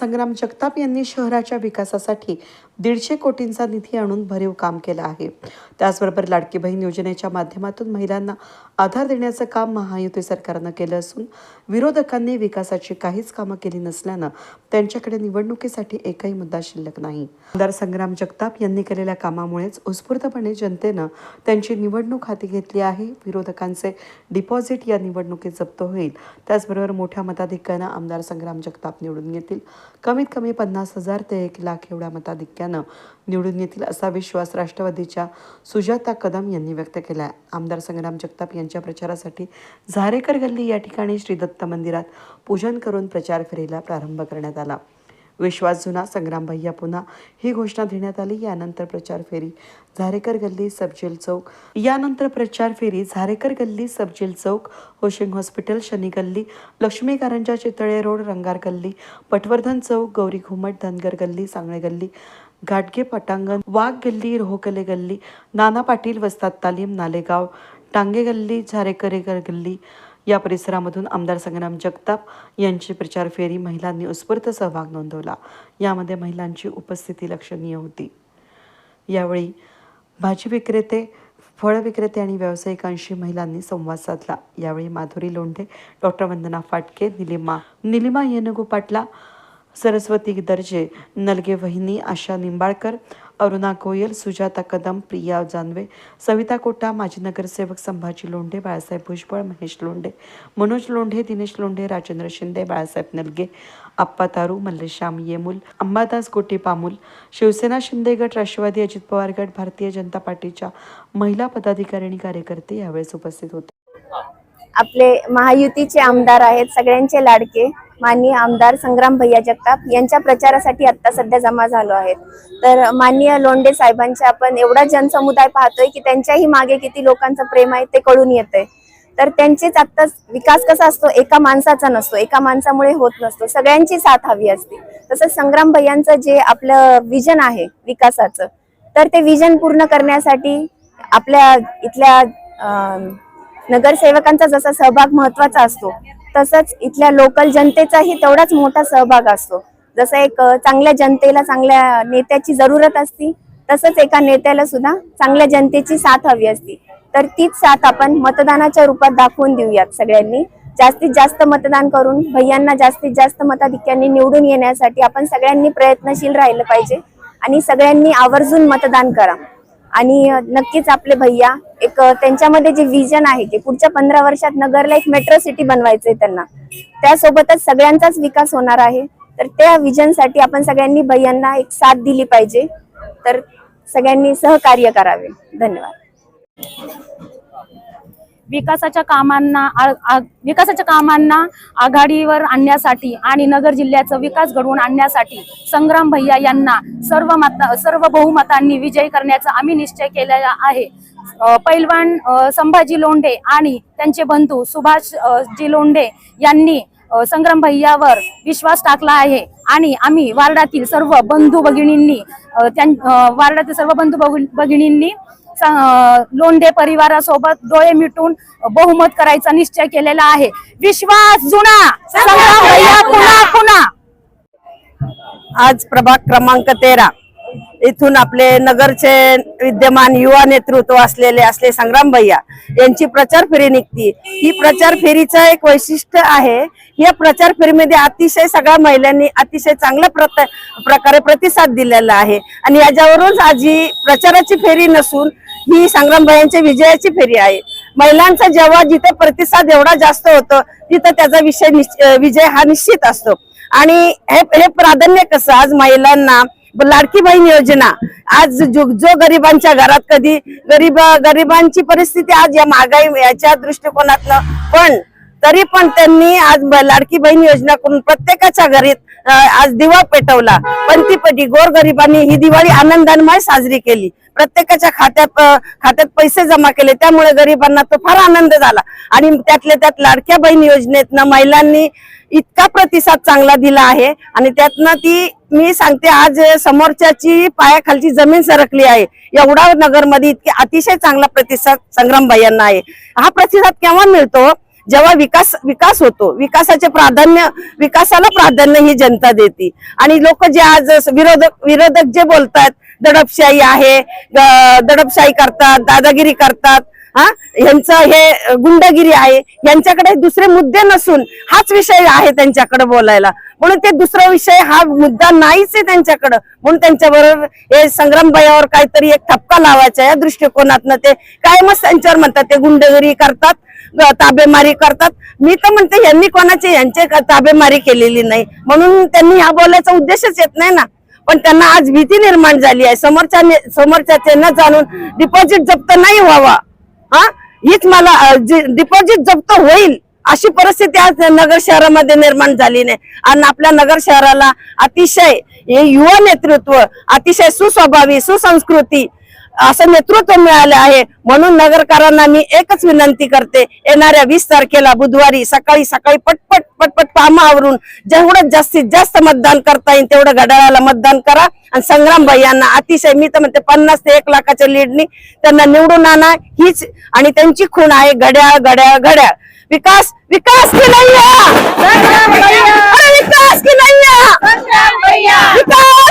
संग्राम जगताप यांनी शहराच्या विकासासाठी दीडशे कोटींचा निधी आणून भरीव काम केलं आहे. त्याचबरोबर लाडकी बहीण योजनेच्या माध्यमातून महिलांना आधार देण्याचं काम महायुती सरकारनं केलं असून विरोधकांनी विकासाची काहीच कामं केली नसल्यानं त्यांच्याकडे निवडणुकीसाठी एकही मुद्दा शिल्लक नाही. आमदार संग्राम जगताप यांनी केलेल्या कामामुळेच उत्स्फूर्तपणे जनतेनं त्यांची निवडणूक हाती घेतली आहे. विरोधकांचे डिपॉझिट या निवडणुकीत जप्त होईल. त्याचबरोबर मोठ्या मताधिक्यानं आमदार संग्राम जगताप निवडून येतील कमीत कमी पन्नास हजार ते एक लाख एवढ्या मताधिक्यानं निवडून येतील असा विश्वास राष्ट्रवादीच्या सुजाता कदम यांनी व्यक्त केला आहे आमदार संग्राम जगताप यांच्या प्रचारासाठी झारेकर गल्ली या ठिकाणी श्री दत्त मंदिरात पूजन करून प्रचार फेरीला प्रारंभ करण्यात आला. विश्वास जुना संग्राम भैया पुन्हा. ही घोषणा देण्यात आली. यानंतर प्रचार फेरी. झारेकर गल्ली सबजेल चौक. यानंतर प्रचार फेरी. झारेकर गल्ली सबजेल चौक होशिंग हॉस्पिटल शनी गल्ली लक्ष्मी कारंजा चितळे रोड रंगार गल्ली पटवर्धन चौक गौरी घुमट धनगर गल्ली सांगळे गल्ली घाटगे पटांगण वाघ गल्ली रोहकले गल्ली नाना पाटील वस्ताद तालीम नालेगाव टांगे गल्ली झारेकरेकर गल्ली या परिसरामधून आमदार संग्राम जगताप यांची प्रचार फेरी महिलांनी उत्स्फूर्त सहभाग नोंदवला. यामध्ये महिलांची उपस्थिती लक्षणीय होती. यावेळी भाजी विक्रेते फळ विक्रेते आणि व्यावसायिकांशी महिलांनी संवाद साधला. यावेळी माधुरी लोंढे डॉक्टर वंदना फाटके निलिमा निलिमा येनगु पाटला सरस्वती दर्जे नलगे वहिनी आशा निंबाळकर अरुणा गोयल सुजाता कदम प्रिया जानवे सविता कोटा माजी नगरसेवक संभाजी लोंढे बाळासाहेब भुजबळ महेश लोंढे मनोज लोंढे दिनेश लोंढे राजेंद्र शिंदे बाळासाहेब नलगे आप्पा तारू मल्लेश्याम येमुल अंबादास गोटी पामुल शिवसेना शिंदे गट राष्ट्रवादी अजित पवार गट भारतीय जनता पार्टीच्या महिला पदाधिकारी आणि कार्यकर्ते यावेळेस उपस्थित होते. आपले महायुतीचे आमदार आहेत सगळ्यांचे लाडके. माननीय आमदार संग्राम भैया जगताप यांच्या प्रचारासाठी आता सध्या जमा झालो आहेत. तर माननीय लोंढे साहेबांचे आपण एवढा जनसमुदाय पाहतोय की त्यांच्याही मागे किती लोकांचं प्रेम आहे ते कळून येतंय. तर त्यांचेच आत्ता विकास कसा असतो? एका माणसाचा नसतो. एका माणसामुळे होत नसतो. सगळ्यांची साथ हवी असते. तसंच संग्राम भैयांचं जे आपलं विजन आहे विकासाचं तर ते विजन पूर्ण करण्यासाठी आपल्या इथल्या नगरसेवकांचा जसा सहभाग महत्त्वाचा असतो तसंच इथल्या लोकल जनतेचाही तेवढाच मोठा सहभाग असतो. जसं एक चांगल्या जनतेला चांगल्या नेत्याची जरूरत असती तसंच एका नेत्याला सुद्धा चांगल्या जनतेची साथ हवी असती. तर तीच साथ आपण मतदानाच्या रूपात दाखवून देऊयात सगळ्यांनी. जास्तीत जास्त मतदान करून भैयांना जास्तीत जास्त मताधिक्यांनी निवडून येण्यासाठी आपण सगळ्यांनी प्रयत्नशील राहिलं पाहिजे. आणि सगळ्यांनी आवर्जून मतदान करा. आणि नक्कीच आपले भैया एक त्यांच्यामध्ये जे विजन आहे ते पुढच्या पंधरा वर्षात नगरला एक मेट्रो सिटी बनवायचंय त्यांना. त्यासोबतच सगळ्यांचाच विकास होणार आहे. तर त्या विजनसाठी आपण सगळ्यांनी भैयांना एक साथ दिली पाहिजे. तर सगळ्यांनी सहकार्य करावे. धन्यवाद. विकासाच्या कामांना विकासाच्या कामांना आघाडीवर आणण्यासाठी आणि नगर जिल्ह्याचा विकास घडवून आणण्यासाठी संग्राम भैया यांना सर्व मता सर्व बहुमतांनी विजयी करण्याचा आम्ही निश्चय केलेला आहे. पैलवान संभाजी लोंढे आणि त्यांचे बंधू सुभाष जी लोंढे यांनी संग्राम भैयावर विश्वास टाकला आहे आणि आम्ही वार्डातील सर्व बंधू भगिनींनी त्यां वार्डातील सर्व बंधू भगिनींनी लोंढे परिवारासोबत डोळे मिटून बहुमत करायचा निश्चय केलेला आहे. विश्वास जुना पुन्हा आज प्रभाग क्रमांक तेरा. इथून आपले नगरचे विद्यमान युवा नेतृत्व असलेले असले संग्राम भैया यांची प्रचार फेरी निघती. ही प्रचार फेरीचं एक वैशिष्ट्य आहे. या प्रचार फेरीमध्ये अतिशय सगळ्या महिलांनी अतिशय चांगल्या प्रत प्रकारे प्रतिसाद दिलेला आहे. आणि याच्यावरून आज ही प्रचाराची फेरी नसून ही संग्रामबाईंच्या विजयाची फेरी आहे. महिलांचा जेव्हा जिथे प्रतिसाद एवढा जास्त होतो तिथं त्याचा विषय विजय हा निश्चित असतो. आणि हे हे प्राधान्य कसं? आज महिलांना लाडकी बहीण योजना. आज जो जो गरिबांच्या घरात कधी गरीब गरिबांची परिस्थिती आज या महागाई याच्या दृष्टिकोनातनं पण तरी पण त्यांनी आज लाडकी बहीण योजना करून प्रत्येकाच्या घरी आज दिवा पेटवला. पंथीपटी गोर गोरगरिबांनी ही दिवाळी आनंदानमय साजरी केली. प्रत्येकाच्या खात्यात खात्यात पैसे जमा केले. त्यामुळे गरिबांना तो फार आनंद झाला. आणि त्यातल्या त्यात लाडक्या बहीण योजनेतनं महिलांनी इतका प्रतिसाद चांगला दिला आहे. आणि त्यातनं ती मी सांगते आज समोरच्याची पायाखालची जमीन सरकली आहे. एवढा नगरमध्ये इतके अतिशय चांगला प्रतिसाद संग्राम यांना आहे. हा प्रतिसाद केव्हा मिळतो? जेव्हा विकास विकास होतो विकासाचे प्राधान्य विकासाला प्राधान्य ही जनता देते. आणि लोक जे आज विरोधक विरोधक जे बोलतात दडपशाही आहे दडपशाही करतात दादागिरी करतात हा? यांचं हे गुंडगिरी आहे. यांच्याकडे दुसरे मुद्दे नसून हाच विषय आहे त्यांच्याकडे बोलायला. म्हणून ते दुसरा विषय हा मुद्दा नाहीच आहे त्यांच्याकडं. म्हणून त्यांच्याबरोबर हे संग्राम संग्रामबाईवर काहीतरी एक ठपका लावायचा या दृष्टिकोनातनं ते. कायमच त्यांच्यावर म्हणतात ते गुंडगिरी करतात ताबेमारी करतात. मी तर म्हणते यांनी कोणाचे यांचे ताबेमारी केलेली नाही. म्हणून त्यांनी ह्या बोलायचा उद्देशच येत नाही ना. पण त्यांना आज भीती निर्माण झाली आहे. समोरच्या समोरच्याचे न जाणून डिपॉझिट जप्त नाही व्हावा. हा? हीच मला डिपॉझिट जप्त होईल अशी परिस्थिती आज नगर शहरामध्ये निर्माण झाली नाही. आणि आपल्या नगर शहराला अतिशय हे युवा नेतृत्व अतिशय सुस्वभावी सुसंस्कृती असं नेतृत्व मिळालं आहे. म्हणून नगरकारांना मी एकच विनंती करते येणाऱ्या वीस तारखेला बुधवारी सकाळी सकाळी पटपट पटपट कामं आवरून जेवढं जास्तीत जास्त मतदान करता येईल तेवढं घड्याळाला मतदान करा. आणि संग्रामबाई यांना अतिशय मी तर म्हणते पन्नास ते एक लाखाच्या लीडनी त्यांना निवडून आणा. हीच आणि त्यांची खूण आहे घड्याळ घड्याळ घड्याळ. विकास विकास की नाही विकास की नाही? विकास!